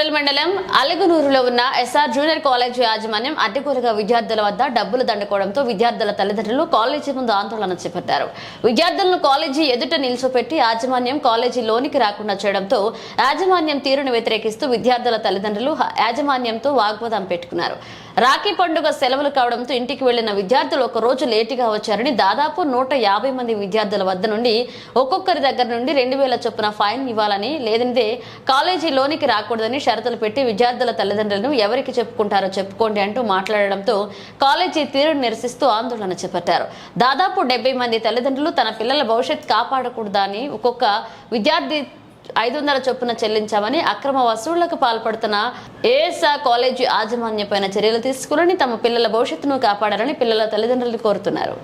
Rural మండలం అలగనూరులో ఉన్న SR junior college యాజమాన్యం అడ్డగోలుగా విద్యార్థుల వద్ద డబ్బులు దండుకోవడంతో విద్యార్థుల తల్లిదండ్రులు కాలేజీ ముందు ఆందోళన చేపట్టారు. విద్యార్థులను కాలేజీ ఎదుట నిల్చోపెట్టి యాజమాన్యం కాలేజీ లోనికి రాకుండా చేయడంతో యాజమాన్యం తీరును వ్యతిరేకిస్తూ విద్యార్థుల తల్లిదండ్రులు యాజమాన్యంతో వాగ్వాదం పెట్టుకున్నారు. రాఖీ పండుగ సెలవులు కావడంతో ఇంటికి వెళ్ళిన విద్యార్థులు ఒక రోజు లేటుగా వచ్చారని దాదాపు నూట యాభై మంది విద్యార్థుల వద్ద నుండి ఒక్కొక్కరి దగ్గర నుండి రెండు వేల చొప్పున ఫైన్ ఇవ్వాలని లేదంటే కాలేజీ లోనికి రాకూడదని షరతులు పెట్టి విద్యార్థుల తల్లిదండ్రులను ఎవరికి చెప్పుకుంటారో చెప్పుకోండి అంటూ మాట్లాడడంతో కాలేజీ తీరును నిరసిస్తూ ఆందోళన చేపట్టారు. దాదాపు డెబ్బై మంది తల్లిదండ్రులు తన పిల్లల భవిష్యత్ కాపాడకూడదని ఒక్కొక్క విద్యార్థి ఐదు వందల చొప్పున చెల్లించామని అక్రమ వసూళ్ళకు పాల్పడుతున్న ఏఎస్ఆర్ కాలేజీ యాజమాన్యపైన చర్యలు తీసుకుని తమ పిల్లల భవిష్యత్తును కాపాడాలని పిల్లల తల్లిదండ్రులు కోరుతున్నారు.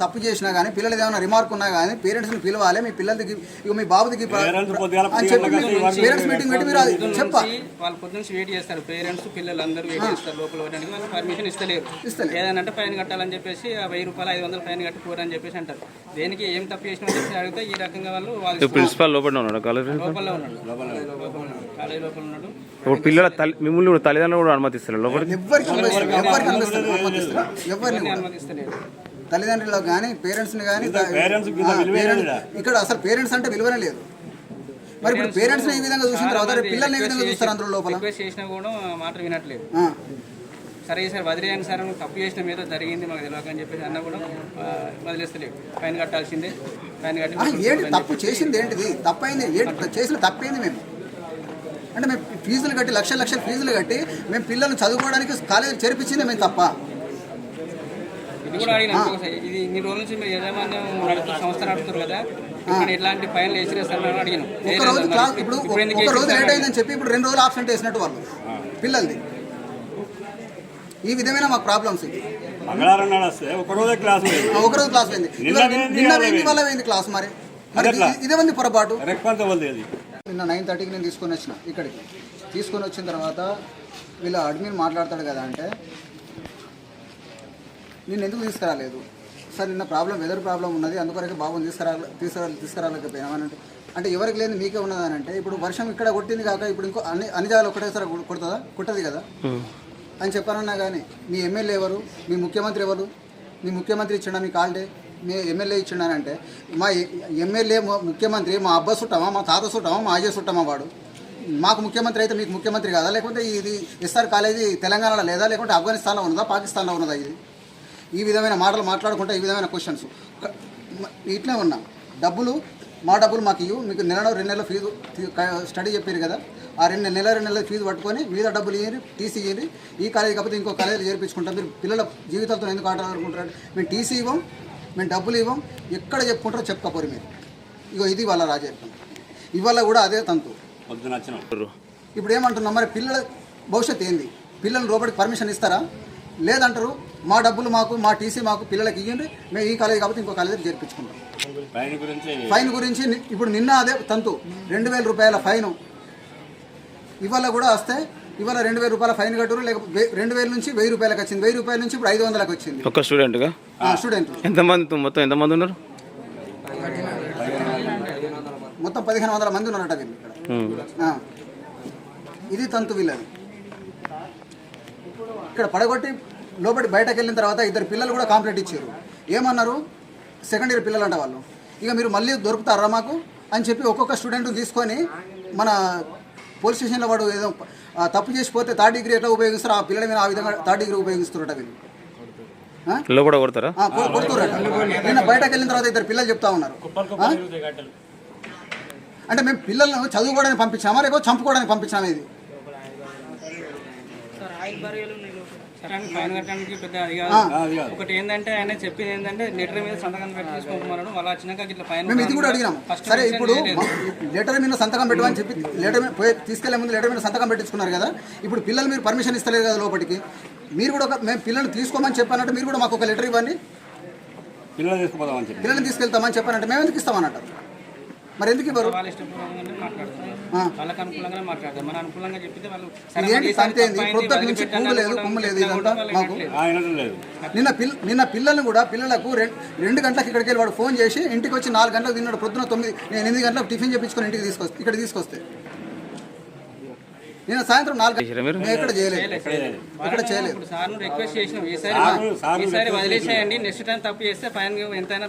తప్పు చేసినా కానీ పిల్లలు ఏమైనా రిమార్క్ ఉన్నా కానీ పేరెంట్స్ని పిలవాలి మీ పిల్లలకి ఇక మీ బాబుకి అని చెప్పి పేరెంట్స్ మీటింగ్ పెట్టి మీరు చెప్ప. వాళ్ళు పొద్దున్న వెయిట్ చేస్తారు. పేరెంట్స్ పిల్లలు అందరూ వెయిట్ చేస్తారు లోపల వాళ్ళు పర్మిషన్ ఇస్తలేరు. ఇస్తలేరు. ఏదైనా అంటే ఫైన్ కట్టాలని చెప్పేసి ఆ వెయ్యి రూపాయలు ఐదు వందలు ఫైన్ కట్టుకోరని చెప్పేసి అంటారు. దేనికి ఏం తప్పు చేసినా చెప్పి అడిగితే ఈ రకంగా వాళ్ళు వాళ్ళు ప్రిన్సిపాల్ లోపల ఉన్నాడు? కాలేజ్ లోపల ఉన్నాడు లోపల ఉన్నాడు. కాలేజ్ లోపల ఉన్నాడు. ఇప్పుడు పిల్లల తల్లి మిమ్మల్ని కూడా తల్లిదండ్రులు కూడా అనుమతిస్తారు లోపలికి? ఎవరికి అనుమతిస్తారు ఎవరిని కూడా. తల్లిదండ్రులకు కానీ పేరెంట్స్ని కానీ. ఇక్కడ అసలు పేరెంట్స్ అంటే విలువనే లేదు. మరి ఇప్పుడు పేరెంట్స్ ఈ విధంగా చూసిన తర్వాత పిల్లల్ని ఏ విధంగా చూస్తారు అందులో లోపల? రిక్వెస్ట్ చేసినా కూడా మాట వినట్లేదు. ఆ. సరే సార్ వదిలేయండి సార్ తప్పు చేసిన మీద జరిగింది మాకు తెలియక అని చెప్పేసి అన్న కూడా ఆ, వదిలేస్తలేవు ఫైన్ కట్టాల్సిందే. ఫైన్ కట్టి ఏంటి తప్పు చేసింది ఏంటిది? తప్పు అయింది ఏంటి చేసిన తప్పైంది మేము? అంటే మేము ఫీజులు కట్టి లక్షల లక్షల ఫీజులు కట్టి మేము పిల్లల్ని చదువుకోవడానికి కాలేజీ చేర్పించింది మేము తప్ప. ఇది కూడా అడిగిన. ఇది ఇన్ని రోజుల నుంచి మీరు యజమాన్యం నడుపుతూ సంస్థ నడుపుతారు కదా ఇప్పుడు ఎట్లాంటి ఫైన్లు వేసిరేస్తారు అని అడిగాను. ఒక రోజు క్లాస్ ఇప్పుడు ఇప్పుడు ఎందుకు ఒక రోజు లేట్? అయిందని చెప్పి ఇప్పుడు రెండు రోజులు ఆబ్సెంట్ వేసినట్టు వాళ్ళు పిల్లల్ది. ఈ విధమైన మాకు ప్రాబ్లమ్స్ ఇది. మంగళవారం నాడు వస్తే ఒక రోజే క్లాస్ లేదు ఆ, ఒక రోజు క్లాస్ పోయింది. నిన్న పోయింది, క్లాస్ మరి. మరి అదెట్లా? ఇది- ఇదే ఉంది పొరపాటు? రెక్కంత వల్ది అది? నిన్న నైన్ థర్టీకి నేను తీసుకొని వచ్చిన ఇక్కడికి. తీసుకొని వచ్చిన తర్వాత వీళ్ళ అడ్మిన్ మాట్లాడతాడు కదా అంటే నేను ఎందుకు తీసుకురాలేదు? సార్ నిన్న ప్రాబ్లం వెదర్ ప్రాబ్లం ఉన్నది అందుకొరకే బాబుని తీసుకురా తీసుకురా తీసుకురాలేకపోయినామని అంటే అంటే ఎవరికి లేని మీకే ఉన్నదని అంటే ఇప్పుడు వర్షం ఇక్కడ కొట్టింది కాక ఇప్పుడు ఇంకో అన్ని అన్ని జాగాలు ఒకటేసారి కొడుతుందా? కొట్టదు కదా? అని చెప్పానన్నా కానీ మీ ఎమ్మెల్యే ఎవరు? మీ ముఖ్యమంత్రి ఎవరు? మీ ముఖ్యమంత్రి ఇచ్చిండా మీ కాల్డే మీ ఎమ్మెల్యే ఇచ్చిండానంటే మా ఎమ్మెల్యే ముఖ్యమంత్రి మా అబ్బా సుట్టమా మా తాత సుట్టమా మా అజయ్ సుట్టమా వాడు? మాకు ముఖ్యమంత్రి అయితే మీకు ముఖ్యమంత్రి కాదా? లేకపోతే ఇది ఎస్ఆర్ కాలేజీ తెలంగాణలో లేదా? లేకుంటే ఆఫ్ఘనిస్తాన్లో ఉన్నదా? పాకిస్తాన్లో ఉన్నదా ఇది? ఈ విధమైన మాటలు మాట్లాడుకుంటే ఈ విధమైన క్వశ్చన్స్ ఇట్లే ఉన్నా. డబ్బులు మా డబ్బులు మాకు ఇవ్వు మీకు నెలలో రెండు నెలల ఫీజు స్టడీ చెప్పారు కదా. ఆ రెండు నెల రెండు నెలల ఫీజు పట్టుకొని మీద డబ్బులు ఇవ్వండి టీసీ ఇవ్వండి ఈ కాలేజీ కాకపోతే ఇంకో కాలేజీలో చేర్పించుకుంటాం. మీరు పిల్లల జీవితాలతో ఎందుకు ఆట ఆడుకుంటారు మేము టీసీ ఇవ్వం మేము డబ్బులు ఇవ్వం. ఎక్కడ చెప్పుకుంటారో చెప్పుకోపోరు మీరు. ఇగో ఇది వాళ్ళ రాజకీయం. ఇవాళ కూడా అదే తంతు. ఇప్పుడు ఏమంటున్నాం? మరి పిల్లల భవిష్యత్తు ఏంది? పిల్లలు లోపలికి పర్మిషన్ ఇస్తారా? లేదంటారు మా డబ్బులు మాకు మా టీసీ మాకు పిల్లలకి ఇవ్వండి మేము ఈ కాలేజీ కాబట్టి ఇంకో కాలేజీ చేర్పించుకుంటాం. ఫైన్ గురించి? ఇప్పుడు నిన్న అదే తంతు రెండు వేల రూపాయల ఫైన్. ఇవాళ కూడా వస్తే ఇవాళ రెండు వేల రూపాయల ఫైన్ కట్టరు లేకపోతే రెండు వేల నుంచి వెయ్యి రూపాయలకు వచ్చింది. వెయ్యి రూపాయల నుంచి ఇప్పుడు ఐదు వందలకు వచ్చింది. ఒక స్టూడెంట్గా? స్టూడెంట్. ఎంతమంది మొత్తం ఎంతమంది ఉన్నారు? మొత్తం పదిహేను వందల మంది ఉన్నారట వీళ్ళు. ఇది తంతు వీళ్ళది. ఇక్కడ పడగొట్టి లోపలి బయటకు వెళ్ళిన తర్వాత ఇద్దరు పిల్లలు కూడా కాంప్లీట్ ఇచ్చారు. ఏమన్నారు? సెకండ్ ఇయర్ పిల్లలు అంట వాళ్ళు. ఇక మీరు మళ్ళీ దొరుకుతారా మాకు? అని చెప్పి ఒక్కొక్క స్టూడెంట్ తీసుకొని మన పోలీస్ స్టేషన్లో వాడు ఏదో తప్పు చేసిపోతే థర్డ్ డిగ్రీ ఎట్లా ఉపయోగిస్తారు? ఆ పిల్లల మీద ఆ విధంగా థర్డ్ డిగ్రీ ఉపయోగిస్తారట వీళ్ళు? లోపల కొడతారా? నిన్న బయటకు వెళ్ళిన తర్వాత ఇద్దరు పిల్లలు చెప్తా ఉన్నారు? అంటే మేము పిల్లలను చదువుకోవడానికి పంపించామా లేకపోతే చంపుకోవడానికి పంపించామా ఇది సరే అని ఫైన్ కట్టడానికి పెద్ద ఇక ఒకటి ఏంటంటే ఆయన చెప్పింది ఏంటంటే లెటర్ మీద సంతకం పెట్టి తీసుకోమన్నాడు వాళ్ళు వచ్చినాక ఇట్లా ఫైన్ మేము ఇది కూడా అడిగినాము సరే ఇప్పుడు. లెటర్ మీద సంతకం పెట్టమని చెప్పి లెటర్ తీసుకెళ్ళే ముందు లెటర్ మీద సంతకం పెట్టించుకున్నారు కదా. ఇప్పుడు పిల్లలు మీరు పర్మిషన్ ఇస్తలేరు కదా లోపలికి. మీరు కూడా ఒక మేము పిల్లల్ని తీసుకోమని చెప్పానంటే మీరు కూడా మాకు ఒక లెటర్ ఇవ్వండి. పిల్లలు తీసుకుపోదామని చెప్పి పిల్లల్ని తీసుకెళ్తామని చెప్పానంటే మేము ఎందుకు ఇస్తామన్నట్టు? మరి ఎందుకు ఇవ్వరు. వాళ్ళకి మాట్లాడతారు. మన అనుకూలంగా వాళ్ళు ఇదేంటి సంతే నుంచి పువ్వు లేదు, కొమ్ము లేదు ఇదంతా మాకు. నిన్న పిల్ల నిన్న పిల్లల్ని కూడా పిల్లలకు రెండు గంటలకు ఇక్కడికి వెళ్ళి వాడు ఫోన్ చేసి ఇంటికి వచ్చి నాలుగు గంటలకు తిన్నాడు పొద్దున తొమ్మిది నేను ఎనిమిది గంటలకు టిఫిన్ చేపించుకొని ఇంటికి తీసుకొస్తే ఇక్కడ తీసుకొస్తే. నేను సాయంత్రం నాలుగు ఎక్కడ చేయలేదు. ఇక్కడ చేయలేదు? రిక్వెస్ట్ చేసినాం. ఈసారి వదిలేసేయండి. నెక్స్ట్ టైం తప్పు చేస్తే ఫైన్ ఎంతైనా